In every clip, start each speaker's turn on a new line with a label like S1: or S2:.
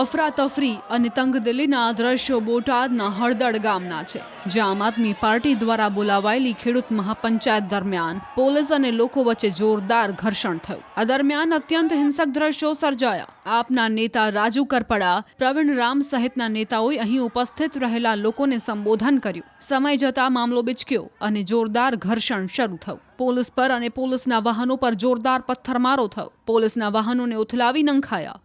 S1: અફરાતફરી અને તંગદિલીના દ્રશ્યો બોટાદના હળદડ ગામના છે, જ્યાં આમ આદમી પાર્ટી દ્વારા બોલાવાયેલી ખેડૂત મહાપંચાયત દરમિયાન પોલીસ અને લોકો વચ્ચે જોરદાર ઘર્ષણ થયું. આ દરમિયાન અત્યંત હિંસક દ્રશ્યો સર્જાયા. આપના નેતા રાજુ કરપડા, પ્રવીણ રામ સહિતના નેતાઓએ અહીં ઉપસ્થિત રહેલા લોકોને સંબોધન કર્યું. સમય જતા મામલો બિચક્યો અને જોરદાર ઘર્ષણ શરૂ થયું. પોલીસ પર અને પોલીસના વાહનો પર જોરદાર પથ્થરમારો થયો. પોલીસના વાહનોને ઉથલાવી નંખાયા.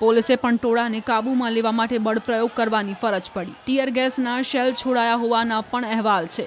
S1: પોલીસે પણ ટોળાને કાબૂમાં લેવા માટે બળપ્રયોગ કરવાની ફરજ પડી. ટીયર ગેસના શેલ છોડાયા હોવાના પણ અહેવાલ છે.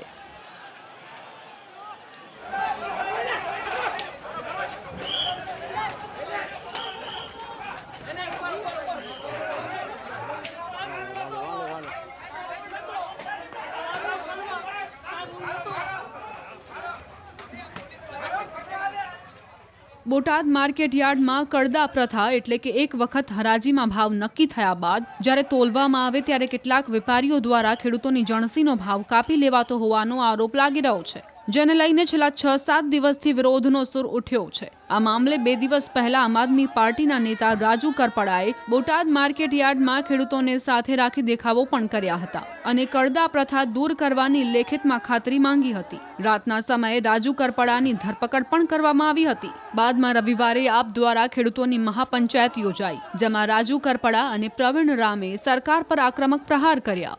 S1: બોટાદ માર્કેટ યાર્ડમાં કડદા પ્રથા એટલે કે એક વખત હરાજીમાં ભાવ નક્કી થયા બાદ જ્યારે તોલવામાં આવે ત્યારે કેટલાક વેપારીઓ દ્વારા ખેડૂતોની જણસીનો ભાવ કાપી લેવાતો હોવાનો આરોપ લાગી રહ્યો છે. જેને લઈને છેલ્લા છ સાત દિવસથી વિરોધનો સુર ઉઠ્યો છે. આ મામલે બે દિવસ પહેલા આમ આદમી પાર્ટીના નેતા રાજુ કરપડાએ બોટાદ માર્કેટ યાર્ડમાં ખેડૂતોને સાથે રાખી દેખાવો પણ કર્યા હતા અને કડદા પ્રથા દૂર કરવાની લેખિતમાં ખાતરી માંગી હતી. રાતના સમયે રાજુ કરપડાની ધરપકડ પણ કરવામાં આવી હતી. બાદમાં રવિવારે આપ દ્વારા ખેડૂતોની મહાપંચાયત યોજાઈ, જેમાં રાજુ કરપડા અને પ્રવીણ રામે સરકાર પર આક્રમક પ્રહાર કર્યા.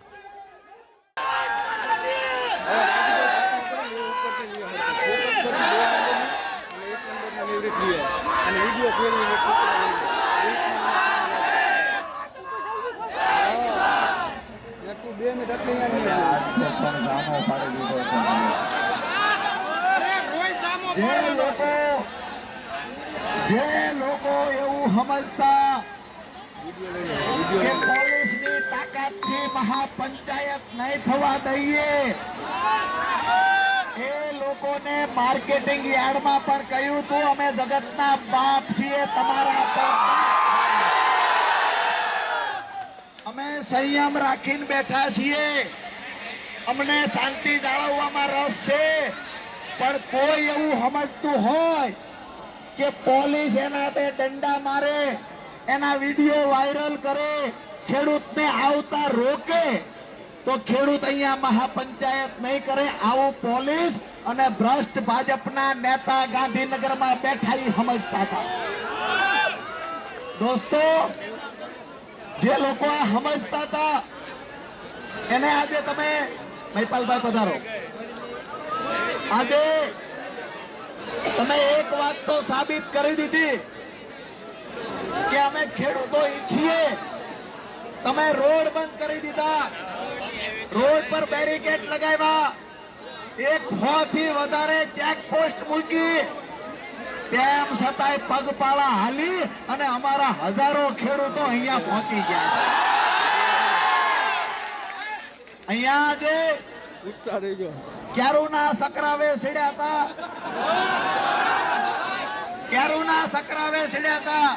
S2: અને વીડિયો ફેરવીને બે મિનિટ એટલે.
S3: જે લોકો જે લોકો એવું સમજતા કે પોલીસની તાકાતથી મહાપંચાયત નહીં થવા દઈએ. એ લોકોને માર્કેટિંગ યાર્ડમાં પણ કહ્યું હતું, અમે જગતના બાપ છીએ, તમારા અમે સંયમ રાખીને બેઠા છીએ. અમને શાંતિ જાળવવામાં રસ છે, પણ કોઈ એવું સમજતું હોય કે પોલીસ એના બે દંડા મારે, એના વીડિયો વાયરલ કરે, ખેડૂતને આવતા રોકે તો ખેડૂત અહીંયા મહાપંચાયત નહીં કરે, આવું પોલીસ અને ભ્રષ્ટ ભાજપના નેતા ગાંધીનગરમાં બેઠા સમજતા હતા. દોસ્તો, જે લોકો આ સમજતા હતા, એને આજે તમે મહિપાલભાઈ પધારો. આજે તમે એક વાત તો સાબિત કરી દીધી કે અમે ખેડૂતો ઈચ્છીએ. તમે રોડ બંધ કરી દીધા. રોડ પર બેરિકેડ લગાવ્યા. એક સો થી વધારે ચેકપોસ્ટ મૂકી. તેમ છતાંય પગપાળા હાલી અને અમારા હજારો ખેડૂતો અહીંયા પહોંચી ગયા. અહીંયા જે ક્યારુના સકરાવે સીડ્યા હતા? ક્યારુના સકરાવે સીડ્યા હતા?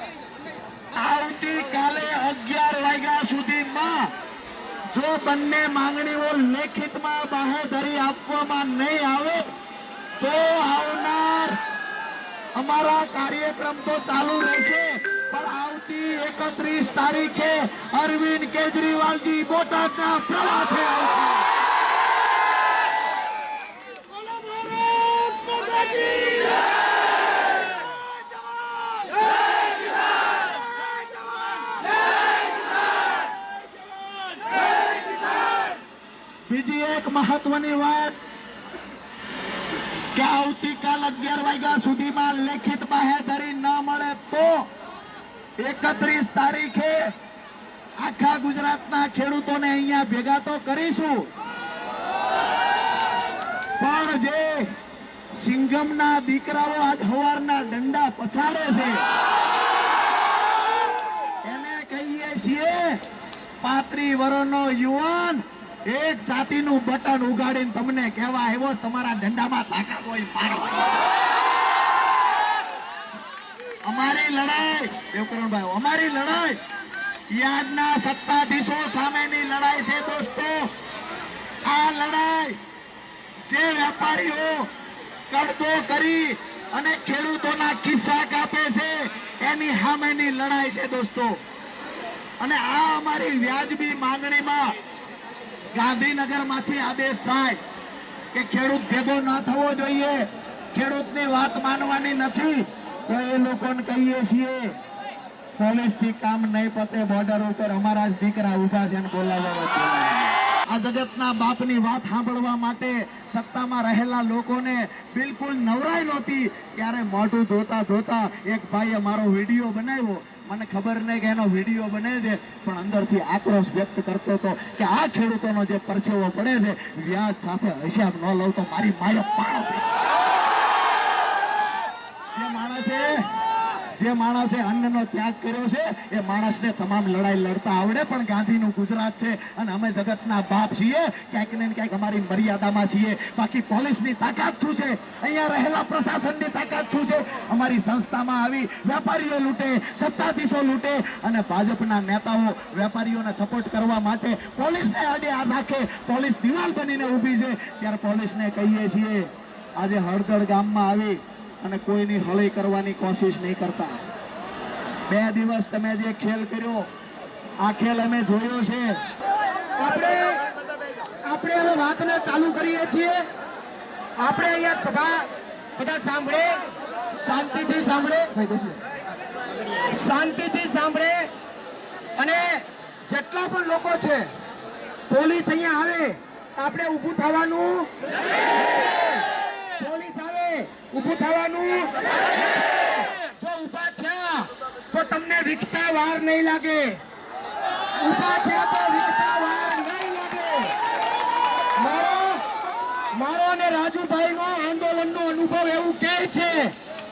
S3: આવતીકાલે જો બંને માંગણીઓ લેખિતમાં બાહેધરી આપવામાં નહીં આવે, તો આવનાર અમારા કાર્યક્રમ તો ચાલુ રહેશે. પણ આવતી એકત્રીસ તારીખે અરવિંદ કેજરીવાલજી બોટાદના પ્રવાસે આવશે. બીજી એક મહત્વની વાત કે આવતીકાલ અગિયાર વાગ્યા સુધીમાં લેખિત બાહેધરી ન મળે તો એકત્રીસ તારીખે આખા ગુજરાતના ખેડૂતોને અહીંયા ભેગા તો કરીશું. પણ જે સિંઘમના દીકરાઓ આજ હવારના દંડા પછાડે છે, એને કહીએ છીએ, પાત્રી વરોનો યુવાન એક સાતીનું બટન ઉગાડીને તમને કહેવા આવ્યો તમારા દંડામાં તાકાત હોય મારો અમારી લડાઈ દેવકરણભાઈ અમારી લડાઈ યાદના સત્તાધીશો સામેની લડાઈ છે દોસ્તો. આ લડાઈ જે વેપારીઓ કડતો કરી અને ખેડૂતોના ખિસ્સા કાપે છે, એની સામેની લડાઈ છે દોસ્તો. અને આ અમારી વ્યાજબી માંગણીમાં ગાંધીનગરમાંથી આદેશ થાય કે ખેડૂત ભેગો ના થવો જોઈએ. ખેડૂતની વાત માનવાની નથી. તો એ લોકોને કહીએ છીએ પોલીસથી કામ નહીં પતે બોર્ડર ઉપર અમારા જ દીકરા ઊભા છે બોલાવવા આ જગતના બાપની વાત સાંભળવા માટે સત્તામાં રહેલા લોકોને બિલકુલ નવરાઈ નહોતી. ત્યારે મોઢું ધોતા ધોતા એક ભાઈએ મારો વીડિયો બનાવ્યો. મને ખબર નહીં કે એનો વીડિયો બને છે, પણ અંદરથી આક્રોશ વ્યક્ત કરતો હતો કે આ ખેડૂતોનો જે પરસેવો પડે છે, વ્યાજ સાથે હિસાબ ન લઉં તો મારી માયો પાણો. જે માણસે જે માણસે અન્નનો ત્યાગ કર્યો છે, એ માણસને તમામ લડાઈ લડતા આવડે, પણ ગાંધીનું ગુજરાત છે અને અમે જગતના બાપ છીએ. ક્યાંક ને ક્યાંક અમારી મર્યાદામાં છીએ. બાકી પોલીસની તાકાત શું છે? અહીંયા રહેલા પ્રશાસનની તાકાત શું છે? અમારી સંસ્થામાં આવી વેપારીઓ લૂંટે, સત્તાધીશો લૂંટે અને ભાજપના નેતાઓ વેપારીઓને સપોર્ટ કરવા માટે પોલીસને આડે આ રાખે. પોલીસ દિવાલ બનીને ઊભી છે. ત્યારે પોલીસને કહીએ છીએ, આજે હળદળ ગામમાં આવી અને કોઈની હળી કરવાની કોશિશ નહીં કરતા. બે દિવસ તમે જે ખેલ કર્યો આ ખેલ અમે જોયો છે.
S2: આપણે આપણે હવે વાતને ચાલુ કરીએ છીએ. આપણે અહીંયા સભા બધા સાંભળે. શાંતિથી સાંભળે. શાંતિથી સાંભળે. અને જેટલા પણ લોકો છે પોલીસ અહીંયા આવે આપણે ઊભું થવાનું ઊભું થવાનું. જો ઊભા થયા, તો તમને વિકતા વાર નહીં લાગે. ઊભા થયા તો વિકતા વાર નહીં લાગે. મારો મારો અને રાજુભાઈ નો આંદોલન નો અનુભવ એવું કહે છે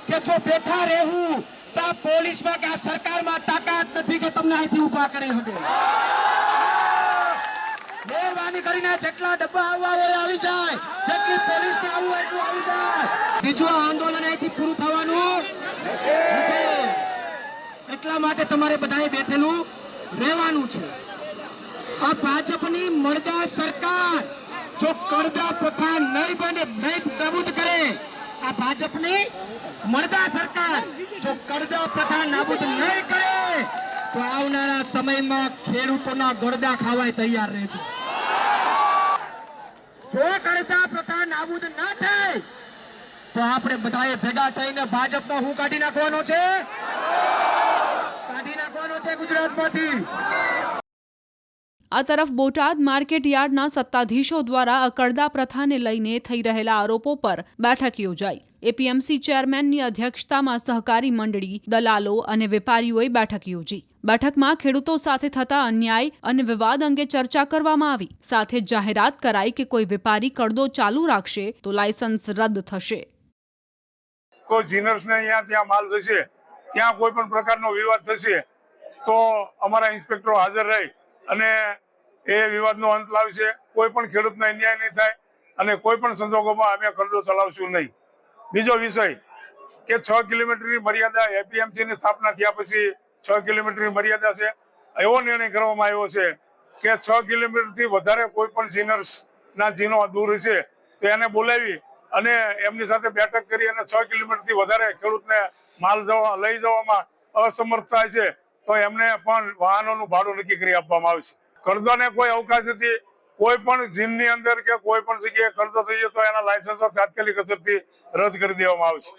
S2: કે જો બેઠા રહેવું, તો આ પોલીસમાં કે આ સરકારમાં તાકાત નથી કે તમને અહીંથી ઊભા કરી શકે. મહેરબાની કરીને જેટલા ડબ્બા આવવા હોય, આવી જાય જેટલી પોલીસ ને આવવું હોય એટલું આવી જાય બીજું આંદોલન અહીંથી પૂરું થવાનું. એટલા માટે તમારે બધાએ બેઠેલું રહેવાનું છે. આ ભાજપની મળદા સરકાર જો કરદા પ્રથા નહીં બને, નહીં પ્રબુદ્ધ કરે, આ ભાજપની મળદા સરકાર જો કરદા પ્રથા નાબૂદ નહીં કરે, તો આવનારા સમયમાં ખેડૂતોના ગળદા ખાવાય તૈયાર રહેશે જો કરદા પ્રથા નાબૂદ ના થાય તો આપણે બધાએ ભેગા થઈને ભાજપનો હું કાઢી નાખવાનો છે? કાઢી નાખવાનો છે ગુજરાતમાંથી.
S1: આ તરફ બોટાદ માર્કેટ યાર્ડના સત્તાધીશો દ્વારા અકળદા પ્રથાને લઈને થઈ રહેલા આરોપો પર બેઠક યોજાઈ. એપીએમસી ચેરમેનની અધ્યક્ષતામાં સહકારી મંડળી, દલાલો અને વેપારીઓએ બેઠક યોજી. બેઠકમાં ખેડૂતો સાથે થતા અન્યાય અને વિવાદ અંગે ચર્ચા કરવામાં આવી. સાથે જાહેરાત કરાઈ કે કોઈ વેપારી કડદો ચાલુ રાખશે તો લાયસન્સ રદ થશે.
S4: કોઈ જીનર્સને અહીંયા ત્યાં માલ જશે ત્યાં કોઈ પણ પ્રકારનો વિવાદ થશે, તો અમારા ઇન્સ્પેક્ટરો હાજર રહી અને એ વિવાદનો અંત લાવશે. કોઈ પણ ખેડૂતને અન્યાય નહીં થાય અને કોઈ પણ સંજોગોમાં અમે ખરડો ચલાવશું નહીં. બીજો વિષય કે છ કિલોમીટરની મર્યાદા એપીએમસીની સ્થાપના થયા પછી છ કિલોમીટરની મર્યાદા છે. એવો નિર્ણય કરવામાં આવ્યો છે કે છ કિલોમીટરથી વધારે કોઈ પણ જીનર્સ ના જીનો દૂર છે તો એને બોલાવી અને એમની સાથે બેઠક કરી અને છ કિલોમીટરથી વધારે ખેડૂતને માલ જવા લઈ જવામાં અસમર્થ થાય છે, તો એમને પણ વાહનોનું ભાડું નક્કી કરી આપવામાં આવશે કરદાને કોઈ અવકાશ નથી. કોઈ પણ જીનની અંદર કે કોઈ પણ જગ્યાએ કરદો થઈ જાય તો એના લાયસન્સો તાત્કાલિક અસરથી રદ કરી દેવામાં આવશે